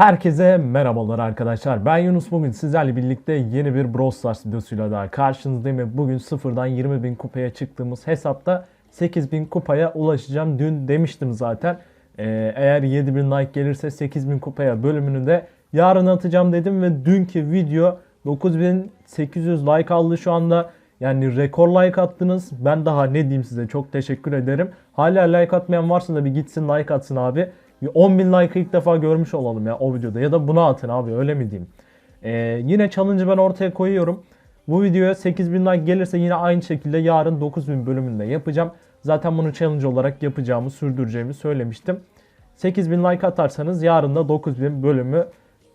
Herkese merhabalar arkadaşlar. Ben Yunus bugün sizlerle birlikte yeni bir Brawl Stars videosuyla daha karşınızdayım ve bugün sıfırdan 20.000 kupaya çıktığımız hesapta 8.000 kupaya ulaşacağım. Dün demiştim zaten. Ee, eğer 7.000 like gelirse 8.000 kupaya bölümünü de yarın atacağım dedim ve dünkü video 9800 like aldı şu anda. Yani rekor like attınız. Ben daha ne diyeyim size çok teşekkür ederim. Hala like atmayan varsa da bir gitsin like atsın abi. Bir 10.000 like'ı ilk defa görmüş olalım ya o videoda. Ya da buna atın abi öyle mi diyeyim. Ee, yine challenge'ı ben ortaya koyuyorum. Bu videoya 8000 like gelirse yine aynı şekilde yarın 9000 bölümünde yapacağım. Zaten bunu challenge olarak yapacağımı, sürdüreceğimi söylemiştim. 8000 like atarsanız yarın da 9000 bölümü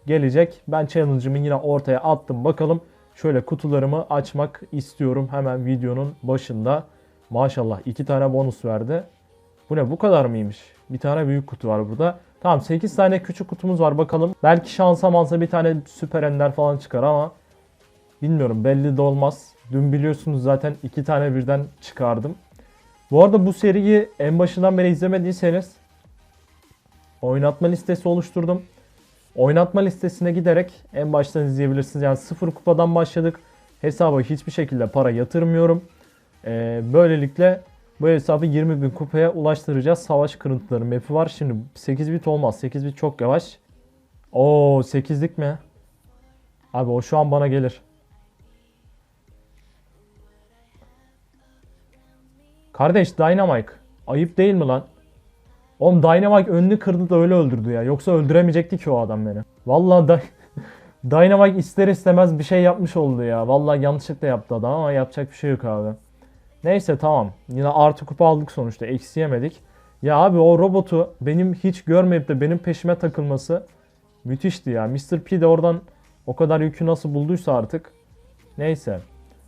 gelecek. Ben challenge'ımı yine ortaya attım. Bakalım şöyle kutularımı açmak istiyorum hemen videonun başında. Maşallah iki tane bonus verdi. Bu ne bu kadar mıymış? Bir tane büyük kutu var burada. Tamam 8 tane küçük kutumuz var bakalım. Belki şansa mansa bir tane süper ender falan çıkar ama bilmiyorum belli de olmaz. Dün biliyorsunuz zaten iki tane birden çıkardım. Bu arada bu seriyi en başından beri izlemediyseniz oynatma listesi oluşturdum. Oynatma listesine giderek en baştan izleyebilirsiniz. Yani sıfır kupadan başladık. Hesaba hiçbir şekilde para yatırmıyorum. Ee, böylelikle bu hesabı 20 bin kupaya ulaştıracağız. Savaş kırıntıları map'i var. Şimdi 8 bit olmaz. 8 bit çok yavaş. Oo 8'lik mi? Abi o şu an bana gelir. Kardeş Dynamite. Ayıp değil mi lan? Oğlum Dynamite önünü kırdı da öyle öldürdü ya. Yoksa öldüremeyecekti ki o adam beni. Vallahi da Dynamite ister istemez bir şey yapmış oldu ya. Vallahi yanlışlıkla yaptı adam ama yapacak bir şey yok abi. Neyse tamam. Yine artı kupa aldık sonuçta. Eksi yemedik. Ya abi o robotu benim hiç görmeyip de benim peşime takılması müthişti ya. Mr. P de oradan o kadar yükü nasıl bulduysa artık. Neyse.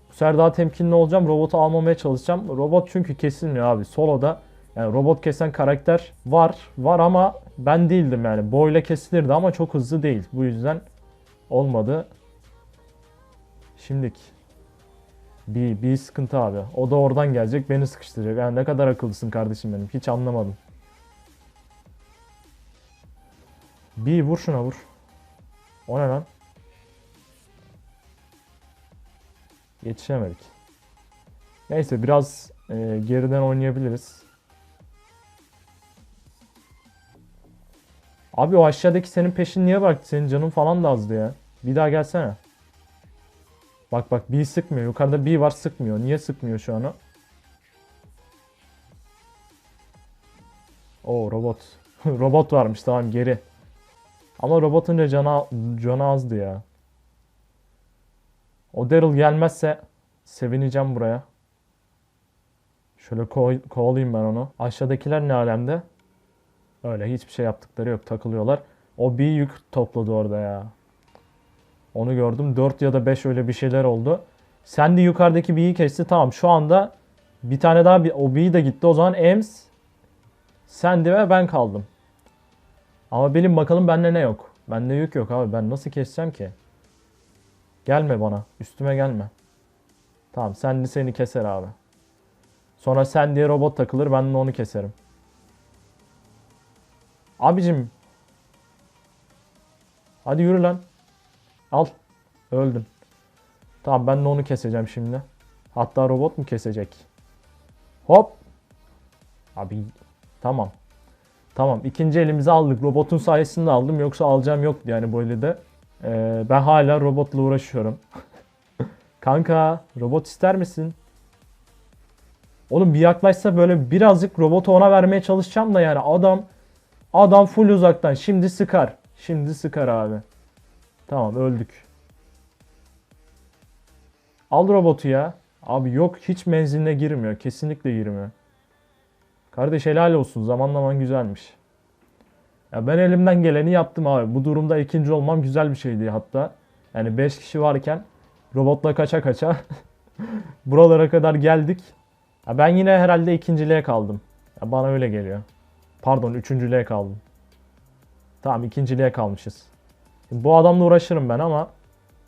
Bu sefer daha temkinli olacağım. Robotu almamaya çalışacağım. Robot çünkü kesilmiyor abi. Solo'da yani robot kesen karakter var. Var ama ben değildim yani. Boyla kesilirdi ama çok hızlı değil. Bu yüzden olmadı. Şimdiki. Bir, bir sıkıntı abi. O da oradan gelecek beni sıkıştıracak. Yani ne kadar akıllısın kardeşim benim. Hiç anlamadım. Bir vur şuna vur. O ne lan? Yetişemedik. Neyse biraz e, geriden oynayabiliriz. Abi o aşağıdaki senin peşin niye bıraktı? Senin canın falan da azdı ya. Bir daha gelsene. Bak bak B sıkmıyor. Yukarıda B var sıkmıyor. Niye sıkmıyor şu an o? Robot. robot varmış tamam geri. Ama robotun da canı, canı azdı ya. O Daryl gelmezse sevineceğim buraya. Şöyle ko- kovalayayım ben onu. Aşağıdakiler ne alemde? Öyle hiçbir şey yaptıkları yok takılıyorlar. O bir yük topladı orada ya. Onu gördüm. 4 ya da 5 öyle bir şeyler oldu. Sen de yukarıdaki B'yi kesti. Tamam şu anda bir tane daha bir, o B de gitti. O zaman Ems, Sandy ve ben kaldım. Ama benim bakalım bende ne yok. Bende yük yok abi. Ben nasıl keseceğim ki? Gelme bana. Üstüme gelme. Tamam Sandy seni keser abi. Sonra Sandy'ye robot takılır. Ben de onu keserim. Abicim. Hadi yürü lan. Al. Öldün. Tamam ben de onu keseceğim şimdi. Hatta robot mu kesecek? Hop. Abi tamam. Tamam ikinci elimizi aldık. Robotun sayesinde aldım. Yoksa alacağım yoktu yani böyle de. Ee, ben hala robotla uğraşıyorum. Kanka robot ister misin? Oğlum bir yaklaşsa böyle birazcık robotu ona vermeye çalışacağım da yani adam adam full uzaktan. Şimdi sıkar. Şimdi sıkar abi. Tamam öldük. Al robotu ya. Abi yok hiç menziline girmiyor. Kesinlikle girmiyor. Kardeş helal olsun. Zamanlaman güzelmiş. Ya ben elimden geleni yaptım abi. Bu durumda ikinci olmam güzel bir şeydi hatta. Yani 5 kişi varken robotla kaça kaça buralara kadar geldik. Ya ben yine herhalde ikinciliğe kaldım. Ya bana öyle geliyor. Pardon üçüncülüğe kaldım. Tamam ikinciliğe kalmışız. Bu adamla uğraşırım ben ama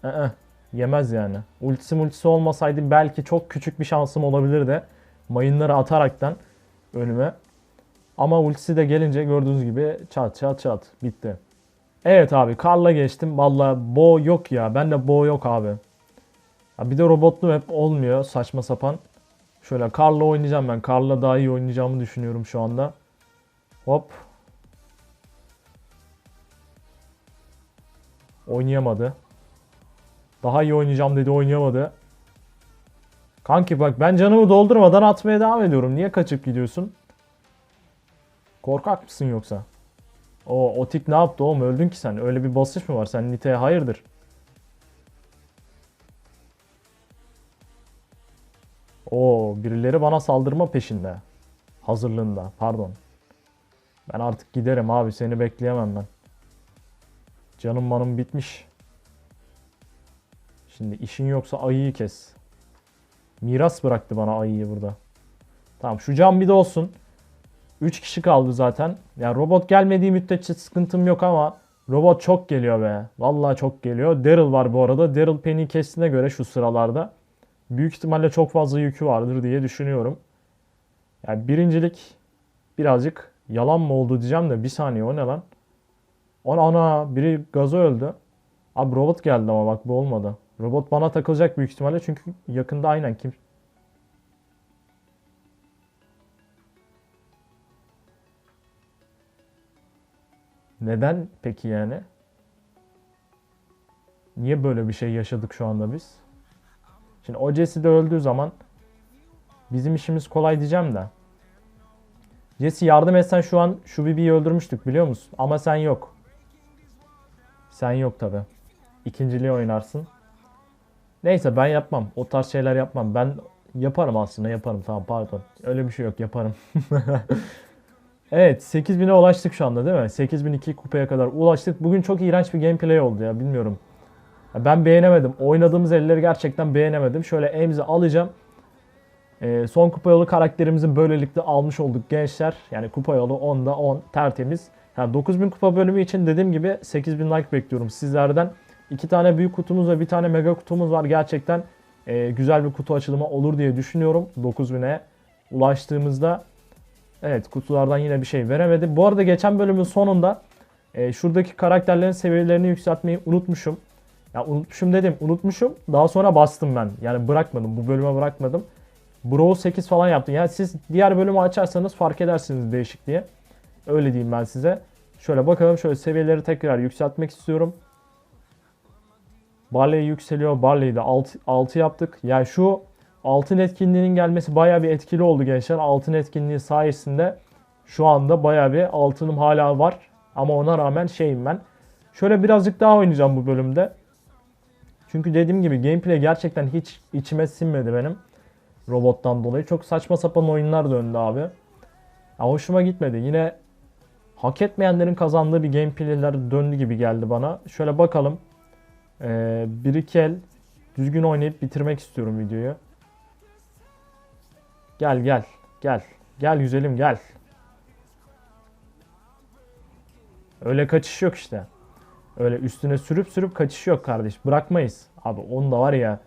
ı-ı, yemez yani. Ultisi multisi olmasaydı belki çok küçük bir şansım olabilirdi. Mayınları ataraktan önüme. Ama ultisi de gelince gördüğünüz gibi çat çat çat bitti. Evet abi Karl'a geçtim. Valla Bo yok ya. Bende Bo yok abi. Ya bir de robotlu hep olmuyor saçma sapan. Şöyle Karl'la oynayacağım ben. Karl'la daha iyi oynayacağımı düşünüyorum şu anda. Hop. Oynayamadı. Daha iyi oynayacağım dedi oynayamadı. Kanki bak ben canımı doldurmadan atmaya devam ediyorum. Niye kaçıp gidiyorsun? Korkak mısın yoksa? O Otik ne yaptı oğlum öldün ki sen. Öyle bir basış mı var? Sen Nite'ye hayırdır? O birileri bana saldırma peşinde. Hazırlığında pardon. Ben artık giderim abi seni bekleyemem ben. Canım manım bitmiş. Şimdi işin yoksa ayıyı kes. Miras bıraktı bana ayıyı burada. Tamam şu cam bir de olsun. 3 kişi kaldı zaten. Yani robot gelmediği müddetçe sıkıntım yok ama robot çok geliyor be. Vallahi çok geliyor. Daryl var bu arada. Daryl Penny kestiğine göre şu sıralarda büyük ihtimalle çok fazla yükü vardır diye düşünüyorum. Yani birincilik birazcık yalan mı oldu diyeceğim de bir saniye o ne lan? Ona ana biri gaza öldü. Abi robot geldi ama bak bu olmadı. Robot bana takılacak büyük ihtimalle çünkü yakında aynen kim Neden peki yani? Niye böyle bir şey yaşadık şu anda biz? Şimdi o Jesse de öldüğü zaman bizim işimiz kolay diyeceğim de. Jesse yardım etsen şu an şu Bibi'yi öldürmüştük biliyor musun? Ama sen yok. Sen yok tabi. İkinciliği oynarsın. Neyse ben yapmam. O tarz şeyler yapmam. Ben yaparım aslında yaparım. Tamam pardon. Öyle bir şey yok yaparım. Evet 8000'e ulaştık şu anda değil mi? 8002 kupaya kadar ulaştık. Bugün çok iğrenç bir gameplay oldu ya bilmiyorum. Ben beğenemedim. Oynadığımız elleri gerçekten beğenemedim. Şöyle Emzi alacağım. Ee, son kupa yolu karakterimizi böylelikle almış olduk gençler. Yani kupa yolu 10'da 10 tertemiz. Yani 9000 kupa bölümü için dediğim gibi 8000 like bekliyorum sizlerden. İki tane büyük kutumuz ve bir tane mega kutumuz var. Gerçekten e, güzel bir kutu açılımı olur diye düşünüyorum 9000'e ulaştığımızda. Evet kutulardan yine bir şey veremedi. Bu arada geçen bölümün sonunda e, şuradaki karakterlerin seviyelerini yükseltmeyi unutmuşum. Ya unutmuşum dedim unutmuşum. Daha sonra bastım ben. Yani bırakmadım. Bu bölüme bırakmadım. Bro 8 falan yaptım. Yani siz diğer bölümü açarsanız fark edersiniz değişik diye. Öyle diyeyim ben size. Şöyle bakalım şöyle seviyeleri tekrar yükseltmek istiyorum. Barley yükseliyor. Barley'i de 6, 6 yaptık. Yani şu altın etkinliğinin gelmesi bayağı bir etkili oldu gençler. Altın etkinliği sayesinde şu anda bayağı bir altınım hala var. Ama ona rağmen şeyim ben. Şöyle birazcık daha oynayacağım bu bölümde. Çünkü dediğim gibi gameplay gerçekten hiç içime sinmedi benim. Robottan dolayı. Çok saçma sapan oyunlar döndü abi. Ya hoşuma gitmedi. Yine hak etmeyenlerin kazandığı bir gameplay'ler döndü gibi geldi bana. Şöyle bakalım. Ee, bir düzgün oynayıp bitirmek istiyorum videoyu. Gel gel gel. Gel güzelim gel. Öyle kaçış yok işte. Öyle üstüne sürüp sürüp kaçış yok kardeş. Bırakmayız. Abi onu da var ya.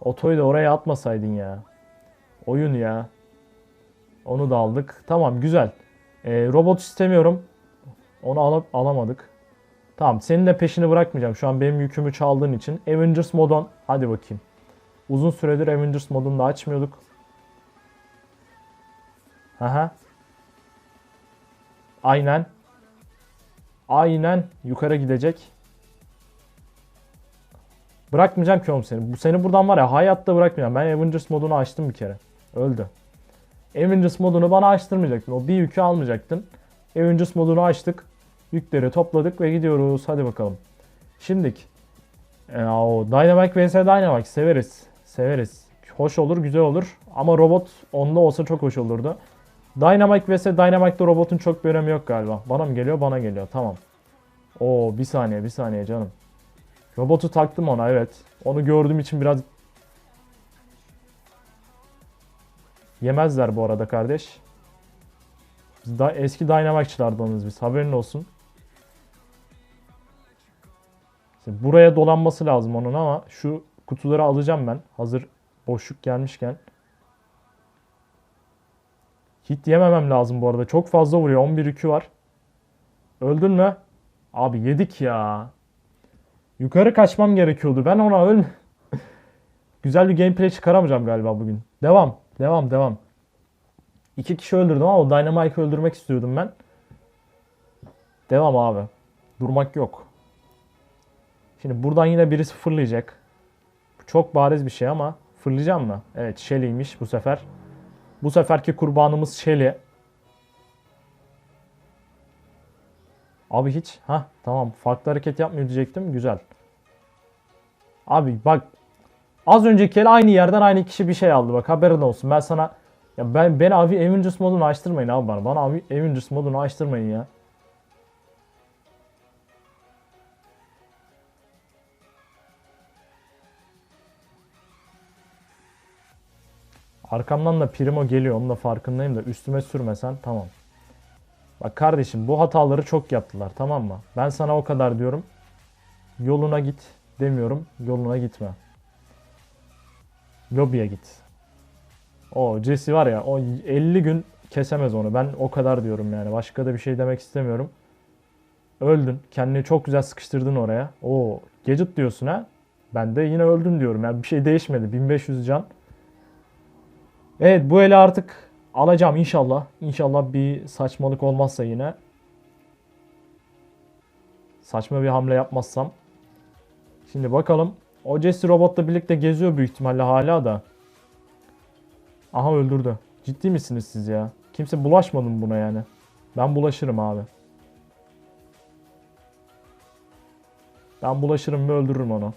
Otoyu da oraya atmasaydın ya. Oyun ya. Onu da aldık. Tamam güzel. Ee, robot istemiyorum. Onu alıp alamadık. Tamam senin de peşini bırakmayacağım. Şu an benim yükümü çaldığın için. Avengers modon. Hadi bakayım. Uzun süredir Avengers modunu da açmıyorduk. Aha. Aynen. Aynen yukarı gidecek. Bırakmayacağım ki oğlum seni. Bu seni buradan var ya hayatta bırakmayacağım. Ben Avengers modunu açtım bir kere. Öldü. Avengers modunu bana açtırmayacaktın. O bir yükü almayacaktın. Avengers modunu açtık. Yükleri topladık ve gidiyoruz. Hadi bakalım. Şimdik. E, o Dynamic vs Dynamic severiz. Severiz. Hoş olur, güzel olur. Ama robot onda olsa çok hoş olurdu. Dynamic vs Dynamic'te robotun çok bir önemi yok galiba. Bana mı geliyor? Bana geliyor. Tamam. Oo bir saniye bir saniye canım. Robotu taktım ona evet. Onu gördüğüm için biraz yemezler bu arada kardeş. Biz da eski Dynamic'çılardanız biz. Haberin olsun. İşte buraya dolanması lazım onun ama şu kutuları alacağım ben. Hazır boşluk gelmişken. Hit yememem lazım bu arada. Çok fazla vuruyor. 11 yükü var. Öldün mü? Abi yedik ya. Yukarı kaçmam gerekiyordu. Ben ona öl... Güzel bir gameplay çıkaramayacağım galiba bugün. Devam. Devam. Devam. İki kişi öldürdüm ama o Dynamite'ı öldürmek istiyordum ben. Devam abi. Durmak yok. Şimdi buradan yine birisi fırlayacak. Çok bariz bir şey ama fırlayacağım mı? Evet Shelly'ymiş bu sefer. Bu seferki kurbanımız Shelly. Abi hiç. Ha tamam. Farklı hareket yapmıyor diyecektim. Güzel. Abi bak. Az önceki el aynı yerden aynı kişi bir şey aldı. Bak haberin olsun. Ben sana ya ben ben abi Avengers modunu açtırmayın abi bana. Bana abi Avengers modunu açtırmayın ya. Arkamdan da Primo geliyor. Onun da farkındayım da üstüme sürmesen tamam. Bak kardeşim bu hataları çok yaptılar tamam mı? Ben sana o kadar diyorum. Yoluna git demiyorum. Yoluna gitme. Lobiye git. O Jesse var ya o 50 gün kesemez onu. Ben o kadar diyorum yani. Başka da bir şey demek istemiyorum. Öldün. Kendini çok güzel sıkıştırdın oraya. O Gadget diyorsun ha. Ben de yine öldün diyorum. Yani bir şey değişmedi. 1500 can. Evet bu eli artık alacağım inşallah. İnşallah bir saçmalık olmazsa yine. Saçma bir hamle yapmazsam. Şimdi bakalım. O Jesse robotla birlikte geziyor büyük ihtimalle hala da. Aha öldürdü. Ciddi misiniz siz ya? Kimse bulaşmadı mı buna yani? Ben bulaşırım abi. Ben bulaşırım ve öldürürüm onu.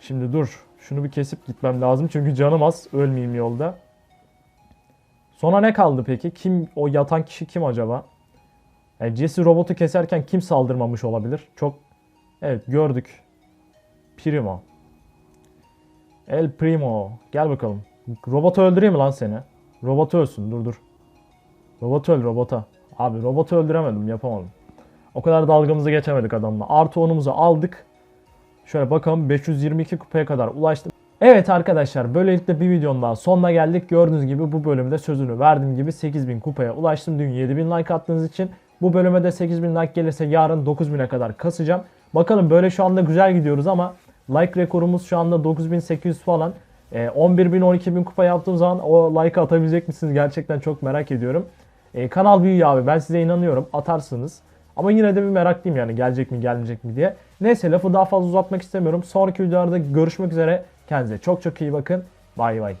Şimdi dur. Şunu bir kesip gitmem lazım. Çünkü canım az. Ölmeyeyim yolda. Sonra ne kaldı peki? Kim o yatan kişi kim acaba? Yani Jesse robotu keserken kim saldırmamış olabilir? Çok Evet gördük. Primo. El Primo. Gel bakalım. Robotu öldüreyim mi lan seni? Robotu ölsün. Dur dur. Robotu öl robota. Abi robotu öldüremedim. Yapamadım. O kadar dalgamızı geçemedik adamla. Artı onumuzu aldık. Şöyle bakalım 522 kupaya kadar ulaştık. Evet arkadaşlar böylelikle bir videonun daha sonuna geldik. Gördüğünüz gibi bu bölümde sözünü verdiğim gibi 8000 kupaya ulaştım. Dün 7000 like attığınız için. Bu bölüme de 8000 like gelirse yarın 9000'e kadar kasacağım. Bakalım böyle şu anda güzel gidiyoruz ama like rekorumuz şu anda 9800 falan. Ee, 11.000 12.000 kupa yaptığım zaman o like atabilecek misiniz gerçekten çok merak ediyorum. Ee, kanal büyüyor abi ben size inanıyorum atarsınız. Ama yine de bir meraklıyım yani gelecek mi gelmeyecek mi diye. Neyse lafı daha fazla uzatmak istemiyorum. Sonraki videolarda görüşmek üzere. Kendinize çok çok iyi bakın. Bay bay.